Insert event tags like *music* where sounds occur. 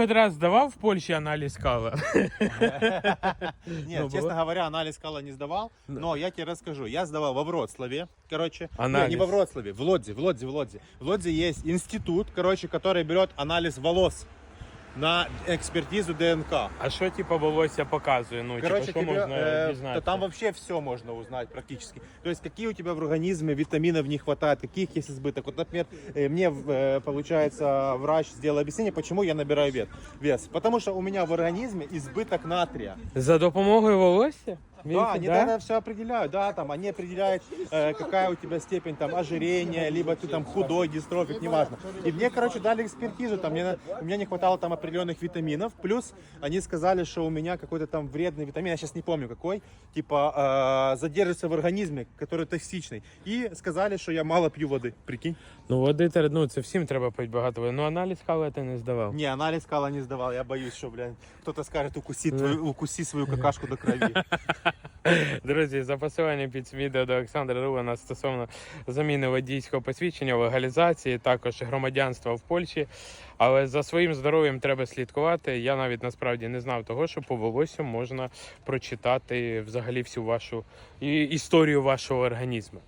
хоч раз здавав в Польщі аналіз кала? Нет, Ну, честно говоря, анализ кала не сдавал, но я тебе расскажу. Я сдавал во Вроцлаве, короче. Не, Анализ. не во Вроцлаве, в Лодзе, в Лодзе, в Лодзе. В Лодзе есть институт, короче, который берет анализ волос на экспертизу ДНК. А що типу волосся показує? Ну, Короче, типу, що тебе, можна э, дізнатися? да там вообще все можно узнать практически. То есть, какие у тебя в организме витаминов не хватает, каких есть избыток. Вот, например, э, мне, э, получается, врач сделал объяснение, почему я набираю вес. вес. Потому что у меня в организме избыток натрия. За допомогою волосся? Да, Він- они да? все определяют, да, там они определяют, э, какая у тебя степень там ожирения, либо ты там худой, дистрофик, неважно. И мне, короче, дали экспертизу, там мне, на- у меня не хватало там определенных витаминов, плюс они сказали, что у меня какой-то там вредный витамин, я сейчас не помню какой, типа э, задержится в организме, который токсичный. И сказали, что я мало пью воды, прикинь. Ну, води, тер- ну, це всім треба пити багато води. Ну, аналіз кала ти не здавав. Не, анализ кала не сдавал, я боюсь, что, блин, кто-то скажет, укуси, твою, укуси свою какашку до крови. *laughs* Друзі, за посилання під відео до Олександра Рулана стосовно заміни водійського посвідчення, легалізації, також громадянства в Польщі. Але за своїм здоров'ям треба слідкувати. Я навіть насправді не знав того, що по волосю можна прочитати взагалі всю вашу історію вашого організму.